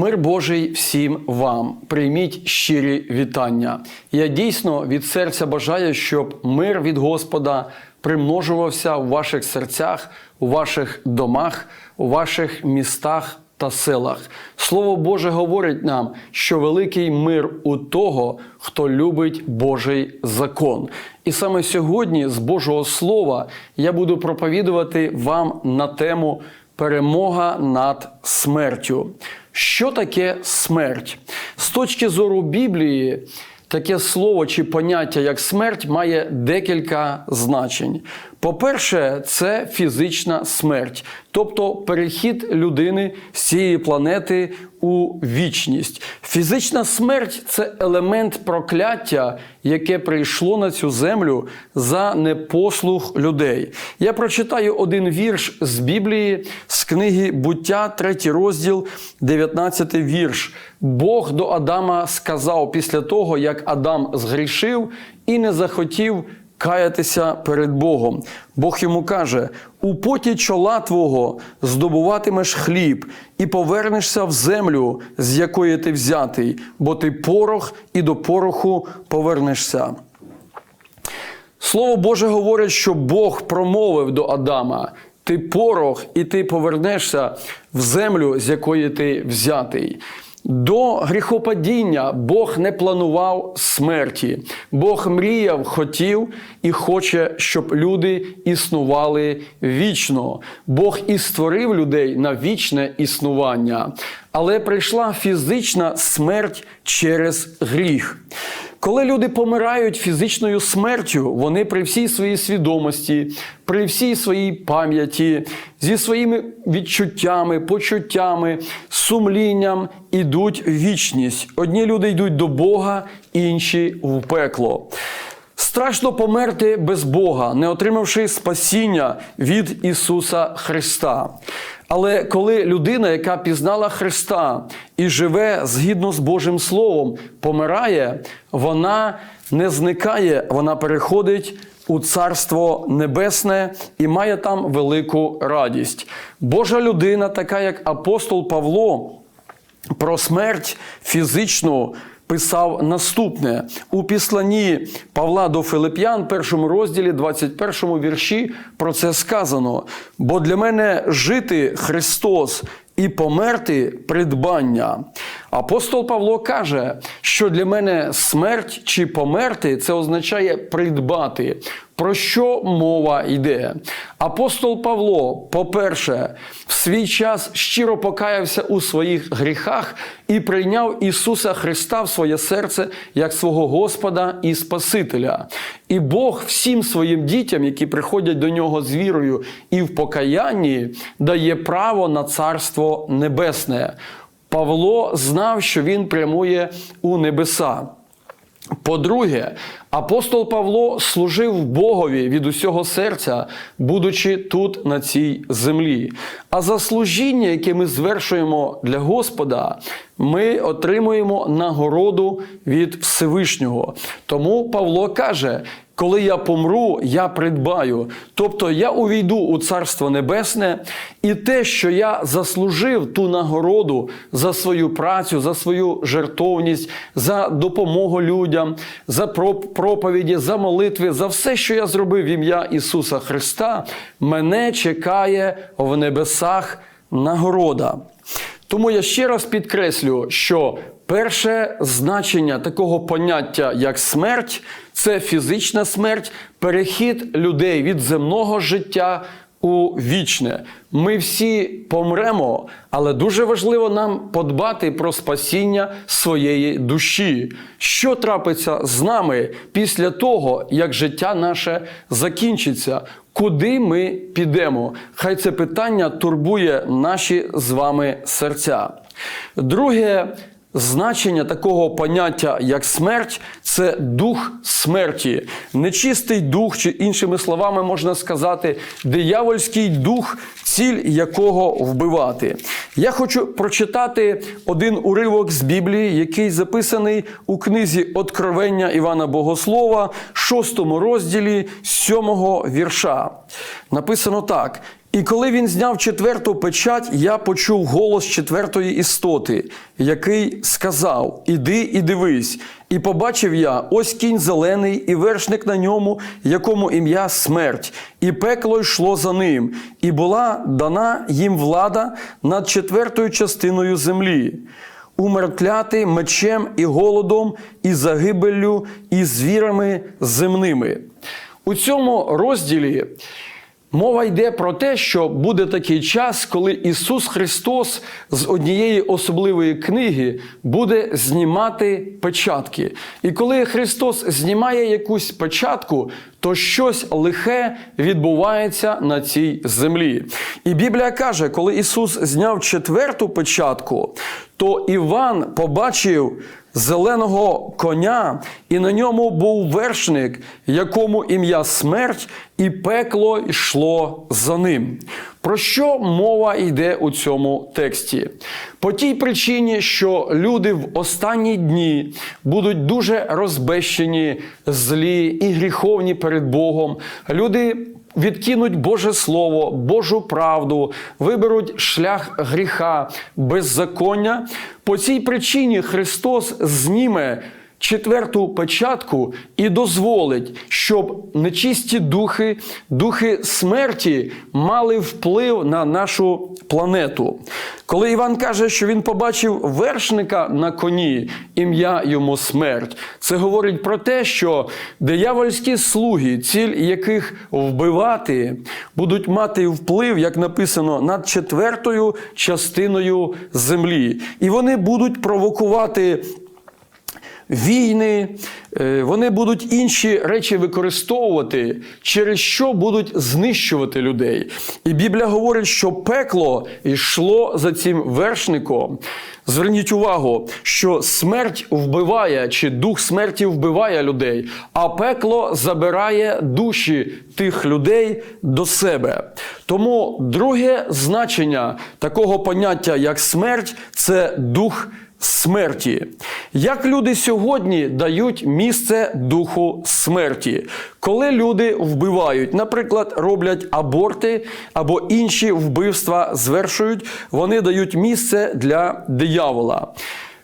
Мир Божий всім вам. Прийміть щирі вітання. Я дійсно від серця бажаю, щоб мир від Господа примножувався у ваших серцях, у ваших домах, у ваших містах та селах. Слово Боже говорить нам, що великий мир у того, хто любить Божий закон. І саме сьогодні з Божого Слова я буду проповідувати вам на тему перемога над смертю. Що таке смерть? З точки зору Біблії, таке слово чи поняття як смерть має декілька значень. По-перше, це фізична смерть, тобто перехід людини з цієї планети у вічність. Фізична смерть це елемент прокляття, яке прийшло на цю землю за непослух людей. Я прочитаю один вірш з Біблії, з книги Буття, 3 розділ, 19 вірш. Бог до Адама сказав після того, як Адам згрішив і не захотів каятися перед Богом. Бог йому каже: у поті чола твого здобуватимеш хліб, і повернешся в землю, з якої ти взятий, бо ти порох і до пороху повернешся. Слово Боже говорить, що Бог промовив до Адама: ти порох, і ти повернешся в землю, з якої ти взятий. До гріхопадіння Бог не планував смерті. Бог мріяв, хотів і хоче, щоб люди існували вічно. Бог і створив людей на вічне існування. Але прийшла фізична смерть через гріх. Коли люди помирають фізичною смертю, вони при всій своїй свідомості, при всій своїй пам'яті, зі своїми відчуттями, почуттями, сумлінням ідуть в вічність. Одні люди йдуть до Бога, інші в пекло. Страшно померти без Бога, не отримавши спасіння від Ісуса Христа. Але коли людина, яка пізнала Христа і живе згідно з Божим Словом, помирає, вона не зникає, вона переходить у Царство Небесне і має там велику радість. Божа людина, така як апостол Павло, про смерть фізичну писав наступне у післанні Павла до Филип'ян, першому розділі, 21 вірші, про це сказано. Бо для мене жити Христос і померти придбання. Апостол Павло каже, що для мене смерть чи померти це означає придбати. Про що мова йде? Апостол Павло, по-перше, в свій час щиро покаявся у своїх гріхах і прийняв Ісуса Христа в своє серце як свого Господа і Спасителя. І Бог всім своїм дітям, які приходять до нього з вірою і в покаянні, дає право на Царство Небесне. Павло знав, що він прямує у небеса. По-друге, апостол Павло служив Богові від усього серця, будучи тут на цій землі. А за служіння, яке ми звершуємо для Господа, ми отримуємо нагороду від Всевишнього. Тому Павло каже: коли я помру, я придбаю. Тобто я увійду у Царство Небесне, і те, що я заслужив ту нагороду за свою працю, за свою жертовність, за допомогу людям, за проповіді, за молитви, за все, що я зробив в ім'я Ісуса Христа, мене чекає в небесах нагорода. Тому я ще раз підкреслю, що перше значення такого поняття, як смерть, це фізична смерть, перехід людей від земного життя у вічне. Ми всі помремо, але дуже важливо нам подбати про спасіння своєї душі. Що трапиться з нами після того, як життя наше закінчиться? Куди ми підемо? Хай це питання турбує наші з вами серця. Друге значення такого поняття, як смерть, це дух смерті, нечистий дух, чи іншими словами можна сказати, диявольський дух, ціль якого вбивати. Я хочу прочитати один уривок з Біблії, який записаний у книзі Откровення Івана Богослова, 6 розділі 7 вірша. Написано так: І коли він зняв четверту печать, я почув голос четвертої істоти, який сказав: Іди і дивись. І побачив я ось кінь зелений, і вершник на ньому, якому ім'я смерть, і пекло йшло за ним, і була дана їм влада над четвертою частиною землі. Умертвляти мечем і голодом, і загибеллю, і звірами земними. У цьому розділі Мова йде про те, що буде такий час, коли Ісус Христос з однієї особливої книги буде знімати печатки. І коли Христос знімає якусь печатку, то щось лихе відбувається на цій землі. І Біблія каже, коли Ісус зняв четверту печатку, то Іван побачив зеленого коня, і на ньому був вершник, якому ім'я смерть, і пекло йшло за ним. Про що мова йде у цьому тексті? По тій причині, що люди в останні дні будуть дуже розбещені, злі і гріховні перед Богом. Люди відкинуть Боже Слово, Божу правду, виберуть шлях гріха, беззаконня. По цій причині Христос зніме четверту печатку і дозволить, щоб нечисті духи, духи смерті мали вплив на нашу планету. Коли Іван каже, що він побачив вершника на коні, ім'я йому смерть, це говорить про те, що диявольські слуги, ціль яких вбивати, будуть мати вплив, як написано, над четвертою частиною землі. І вони будуть провокувати війни, е, вони будуть інші речі використовувати, через що будуть знищувати людей. І Біблія говорить, що пекло йшло за цим вершником. Зверніть увагу, що смерть вбиває, чи дух смерті вбиває людей, а пекло забирає душі тих людей до себе. Тому друге значення такого поняття, як смерть, це дух смерті. Як люди сьогодні дають місце духу смерті, коли люди вбивають, наприклад, роблять аборти або інші вбивства звершують, вони дають місце для диявола.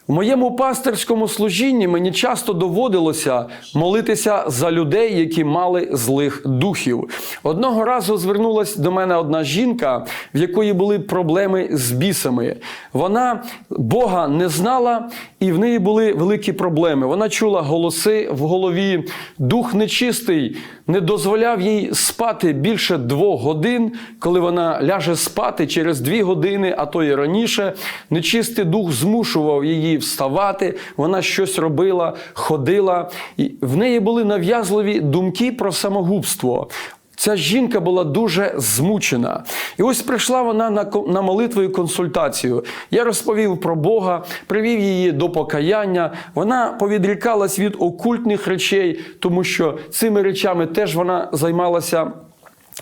В моєму пастирському служінні мені часто доводилося молитися за людей, які мали злих духів. Одного разу звернулася до мене одна жінка, в якої були проблеми з бісами. Вона Бога не знала, і в неї були великі проблеми. Вона чула голоси в голові, дух нечистий не дозволяв їй спати більше двох годин, коли вона ляже спати через дві години, а то і раніше. Нечистий дух змушував її вставати, вона щось робила, ходила. І в неї були нав'язливі думки про самогубство. Ця жінка була дуже змучена. І ось прийшла вона на на молитву і консультацію. Я розповів про Бога, привів її до покаяння. Вона повідрікалась від окультних речей, тому що цими речами теж вона займалася.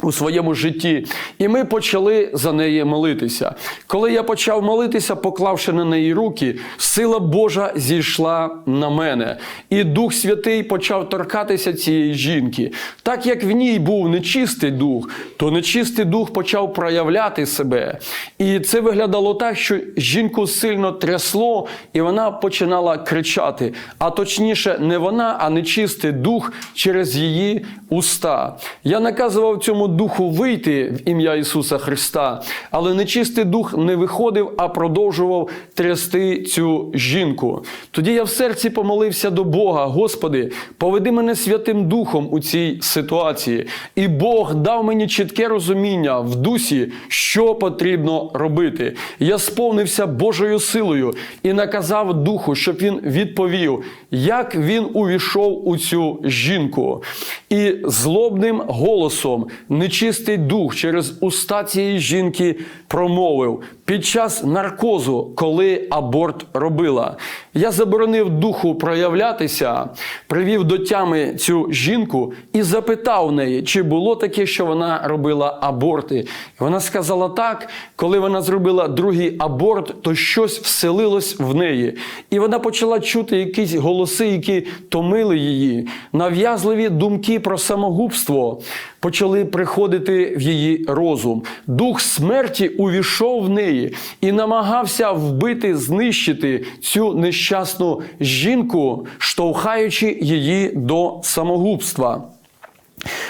У своєму житті, і ми почали за неї молитися. Коли я почав молитися, поклавши на неї руки, сила Божа зійшла на мене, і Дух Святий почав торкатися цієї жінки. Так як в ній був нечистий дух, то нечистий дух почав проявляти себе. І це виглядало так, що жінку сильно трясло, і вона починала кричати. А точніше, не вона, а нечистий дух через її уста. Я наказував цьому духу вийти в ім'я Ісуса Христа, але нечистий дух не виходив, а продовжував трясти цю жінку. Тоді я в серці помолився до Бога, Господи, поведи мене Святим Духом у цій ситуації. І Бог дав мені чітке розуміння в дусі, що потрібно робити. Я сповнився Божою силою і наказав духу, щоб він відповів, як він увійшов у цю жінку. І злобним голосом нечистий дух через уста цієї жінки промовив: під час наркозу, коли аборт робила. Я заборонив духу проявлятися, привів до тями цю жінку і запитав неї, чи було таке, що вона робила аборти. Вона сказала так, коли вона зробила другий аборт, то щось вселилось в неї. І вона почала чути якісь голоси, які томили її. Нав'язливі думки про самогубство почали приходити в її розум. Дух смерті увійшов в неї і намагався вбити, знищити цю нещасну жінку, штовхаючи її до самогубства.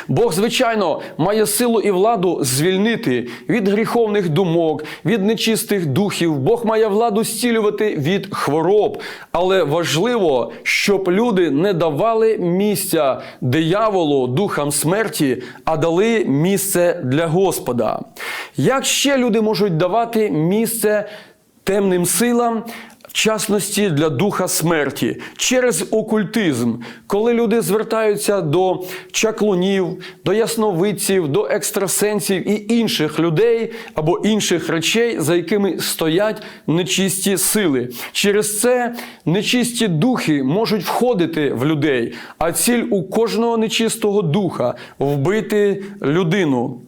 Бог, звичайно, має силу і владу звільнити від гріховних думок, від нечистих духів. Бог має владу зцілювати від хвороб. Але важливо, щоб люди не давали місця дияволу, духам смерті, а дали місце для Господа. Як ще люди можуть давати місце темним силам? Частності для духа смерті через окультизм, коли люди звертаються до чаклунів, до ясновидців, до екстрасенсів і інших людей або інших речей, за якими стоять нечисті сили. Через це нечисті духи можуть входити в людей, а ціль у кожного нечистого духа вбити людину.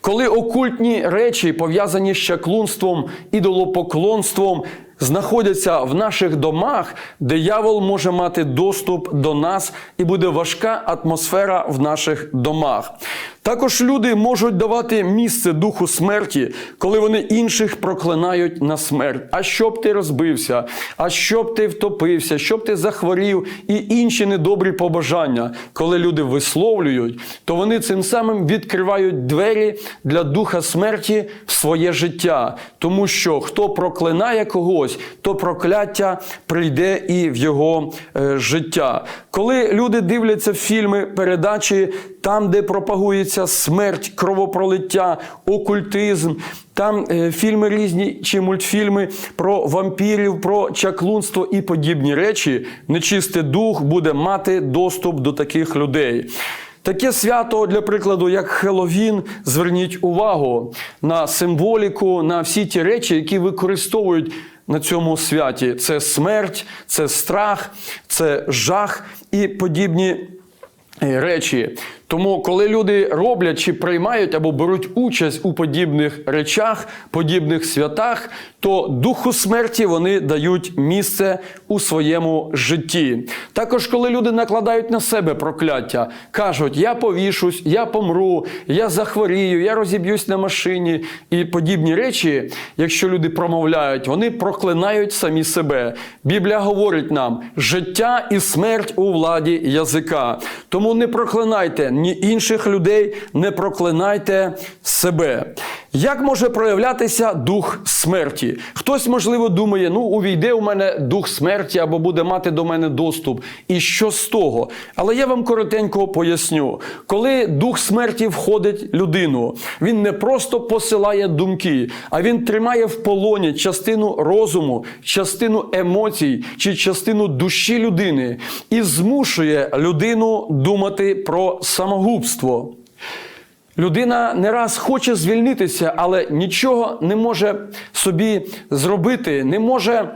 Коли окультні речі, пов'язані з чаклунством, ідолопоклонством, знаходяться в наших домах, диявол може мати доступ до нас і буде важка атмосфера в наших домах. Також люди можуть давати місце духу смерті, коли вони інших проклинають на смерть. А щоб ти розбився, а щоб ти втопився, щоб ти захворів і інші недобрі побажання. Коли люди висловлюють, то вони цим самим відкривають двері для духа смерті в своє життя. Тому що хто проклинає когось, то прокляття прийде і в його е, життя. Коли люди дивляться фільми, передачі, там, де пропагується смерть, кровопролиття, окультизм, там е, фільми різні чи мультфільми про вампірів, про чаклунство і подібні речі, нечистий дух буде мати доступ до таких людей. Таке свято, для прикладу, як Хеловін, зверніть увагу на символіку, на всі ті речі, які використовують на цьому святі. Це смерть, це страх, це жах і подібні е, речі. Тому, коли люди роблять чи приймають або беруть участь у подібних речах, подібних святах, то духу смерті вони дають місце у своєму житті. Також, коли люди накладають на себе прокляття, кажуть: я повішусь, я помру, я захворію, я розіб'юсь на машині і подібні речі, якщо люди промовляють, вони проклинають самі себе. Біблія говорить нам: життя і смерть у владі язика. Тому не проклинайте ні інших людей, не проклинайте себе. Як може проявлятися дух смерті? Хтось, можливо, думає, ну увійде у мене дух смерті або буде мати до мене доступ. І що з того? Але я вам коротенько поясню: коли дух смерті входить людину, він не просто посилає думки, а він тримає в полоні частину розуму, частину емоцій чи частину душі людини і змушує людину думати про самогубство. Людина не раз хоче звільнитися, але нічого не може собі зробити, не може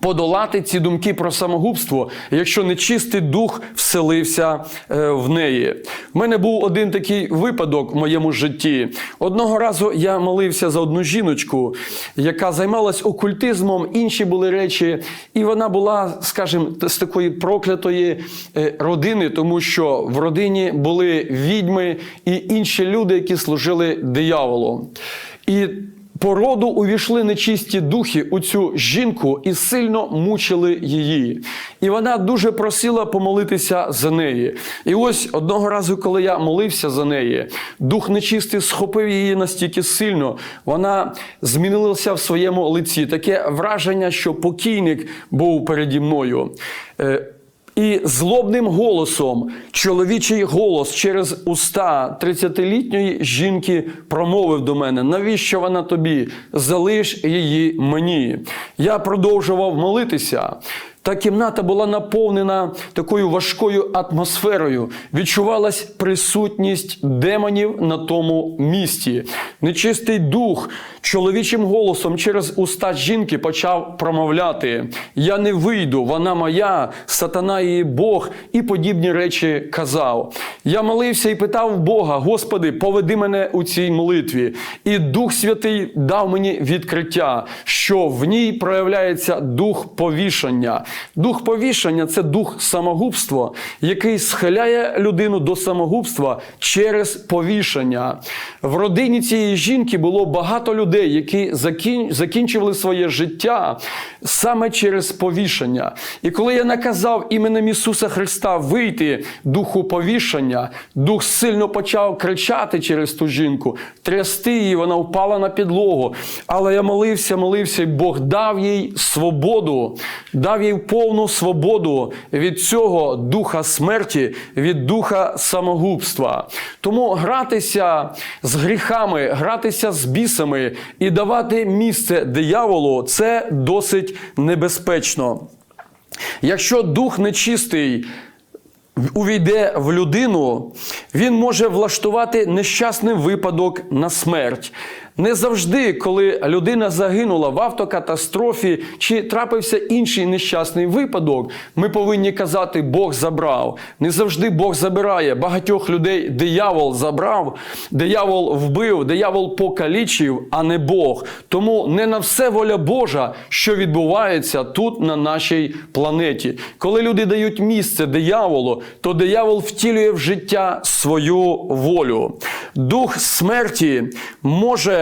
подолати ці думки про самогубство, якщо нечистий дух вселився е, в неї. В мене був один такий випадок в моєму житті. Одного разу я молився за одну жіночку, яка займалась окультизмом, інші були речі, і вона була, скажімо, з такої проклятої е, родини, тому що в родині були відьми і інші люди, які служили дияволу. І по роду увійшли нечисті духи у цю жінку і сильно мучили її. І вона дуже просила помолитися за неї. І ось одного разу, коли я молився за неї, дух нечистий схопив її настільки сильно, вона змінилася в своєму лиці. Таке враження, що покійник був переді мною. І злобним голосом, чоловічий голос через уста 30-літньої жінки промовив до мене: навіщо вона тобі? Залиш її мені. Я продовжував молитися. Та кімната була наповнена такою важкою атмосферою. Відчувалась присутність демонів на тому місці. Нечистий дух чоловічим голосом через уста жінки почав промовляти: Я не вийду, вона моя, сатана її Бог, і подібні речі казав. Я молився і питав Бога: Господи, поведи мене у цій молитві. І Дух Святий дав мені відкриття, що в ній проявляється дух повішання. Дух повішання це дух самогубства, який схиляє людину до самогубства через повішення. В родині цієї жінки було багато людей, які закін... закінчували своє життя саме через повішення. І коли я наказав іменем Ісуса Христа вийти духу повішення, дух сильно почав кричати через ту жінку, трясти її, вона впала на підлогу. Але я молився, молився, і Бог дав їй свободу, дав їй повну свободу від цього духа смерті, від духа самогубства. Тому гратися з гріхами, гратися з бісами і давати місце дияволу це досить небезпечно. Якщо дух нечистий увійде в людину, він може влаштувати нещасний випадок на смерть. Не завжди, коли людина загинула в автокатастрофі чи трапився інший нещасний випадок, ми повинні казати, Бог забрав. Не завжди Бог забирає. Багатьох людей диявол забрав, диявол вбив, диявол покалічив, а не Бог. Тому не на все воля Божа, що відбувається тут, на нашій планеті. Коли люди дають місце дияволу, то диявол втілює в життя свою волю. Дух смерті може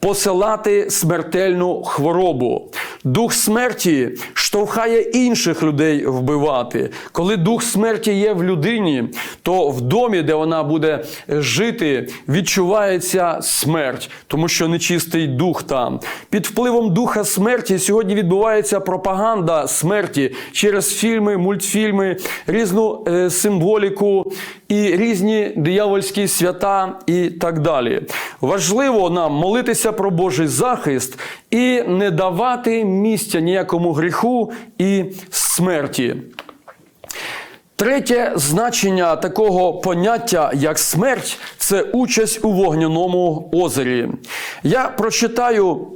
посилати смертельну хворобу. Дух смерті штовхає інших людей вбивати. Коли дух смерті є в людині, то в домі, де вона буде жити, відчувається смерть, тому що нечистий дух там. Під впливом духа смерті сьогодні відбувається пропаганда смерті через фільми, мультфільми, різну е, символіку і різні диявольські свята і так далі. Важливо нам молитися про Божий захист і не давати місця ніякому гріху і смерті. Третє значення такого поняття, як смерть, це участь у вогняному озері. Я прочитаю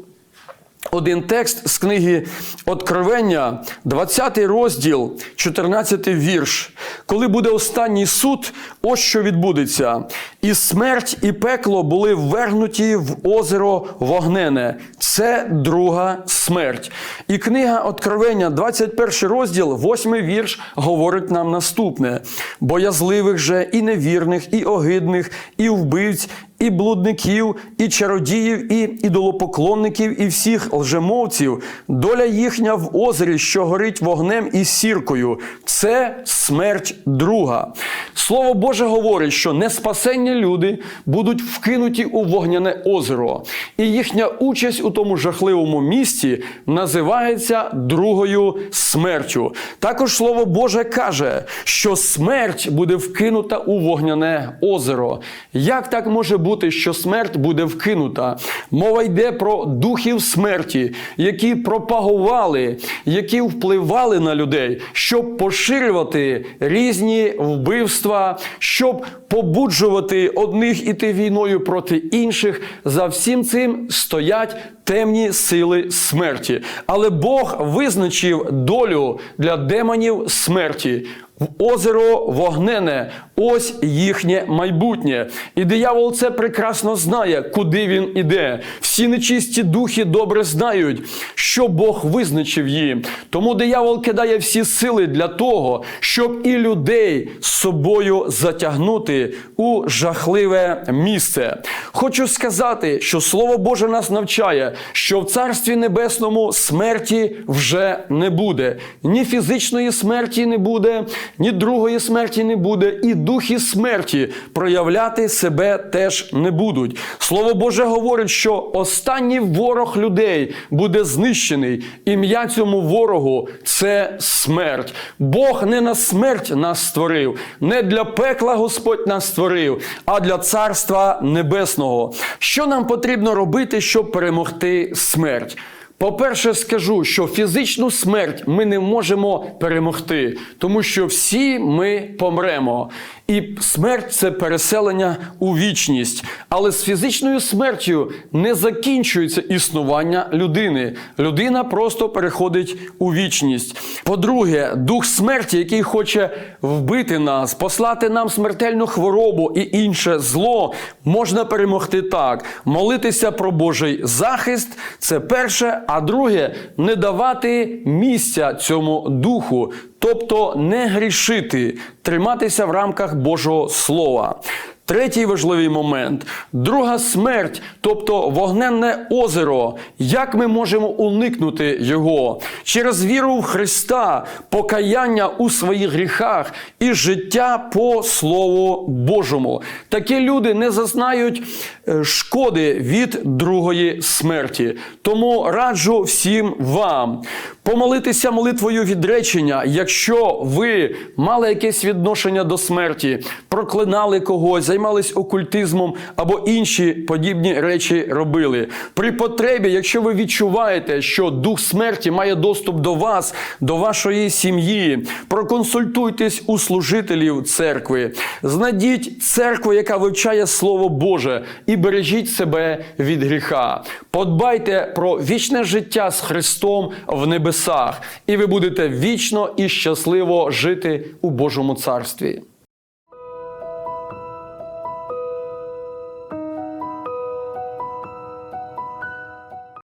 один текст з книги Откровення, 20 розділ, 14 вірш. Коли буде останній суд, ось що відбудеться. І смерть, і пекло були ввергнуті в озеро вогнене. Це друга смерть. І книга Откровення, 21 розділ, 8 вірш, говорить нам наступне: боязливих же, і невірних, і огидних, і вбивць, і блудників, і чародіїв, і ідолопоклонників, і всіх лжемовців, доля їхня в озері, що горить вогнем і сіркою. Це смерть друга. Слово Боже говорить, що неспасенні люди будуть вкинуті у вогняне озеро, і їхня участь у тому жахливому місці називається другою смертю. Також Слово Боже каже, що смерть буде вкинута у вогняне озеро. Як так може що смерть буде вкинута? Мова йде про духів смерті, які пропагували, які впливали на людей, щоб поширювати різні вбивства, щоб побуджувати одних іти війною проти інших. За всім цим стоять темні сили смерті. Але Бог визначив долю для демонів смерті. В озеро вогнене, ось їхнє майбутнє. І диявол це прекрасно знає, куди він іде. Всі нечисті духи добре знають, що Бог визначив їм. Тому диявол кидає всі сили для того, щоб і людей з собою затягнути у жахливе місце. Хочу сказати, що Слово Боже нас навчає, що в Царстві Небесному смерті вже не буде. Ні фізичної смерті не буде, ні другої смерті не буде, і духи смерті проявляти себе теж не будуть. Слово Боже говорить, що останній ворог людей буде знищений. Ім'я цьому ворогу це смерть. Бог не на смерть нас створив, не для пекла Господь нас створив, а для Царства Небесного. Що нам потрібно робити, щоб перемогти смерть? По-перше, скажу, що фізичну смерть ми не можемо перемогти, тому що всі ми помремо. І смерть це переселення у вічність. Але з фізичною смертю не закінчується існування людини. Людина просто переходить у вічність. По-друге, дух смерті, який хоче вбити нас, послати нам смертельну хворобу і інше зло, можна перемогти так: молитися про Божий захист це перше. А друге, не давати місця цьому духу, тобто не грішити, триматися в рамках Божого Слова. Третій важливий момент друга смерть, тобто вогненне озеро. Як ми можемо уникнути його? Через віру в Христа, покаяння у своїх гріхах і життя по Слову Божому. Такі люди не зазнають е, шкоди від другої смерті. Тому раджу всім вам помолитися молитвою відречення, якщо ви мали якесь відношення до смерті, проклинали когось, займались окультизмом або інші подібні речі робили. При потребі, якщо ви відчуваєте, що дух смерті має доступ до вас, до вашої сім'ї, проконсультуйтесь у служителів церкви, знайдіть церкву, яка вивчає Слово Боже, і бережіть себе від гріха. Подбайте про вічне життя з Христом в небесах, і ви будете вічно і щасливо жити у Божому царстві.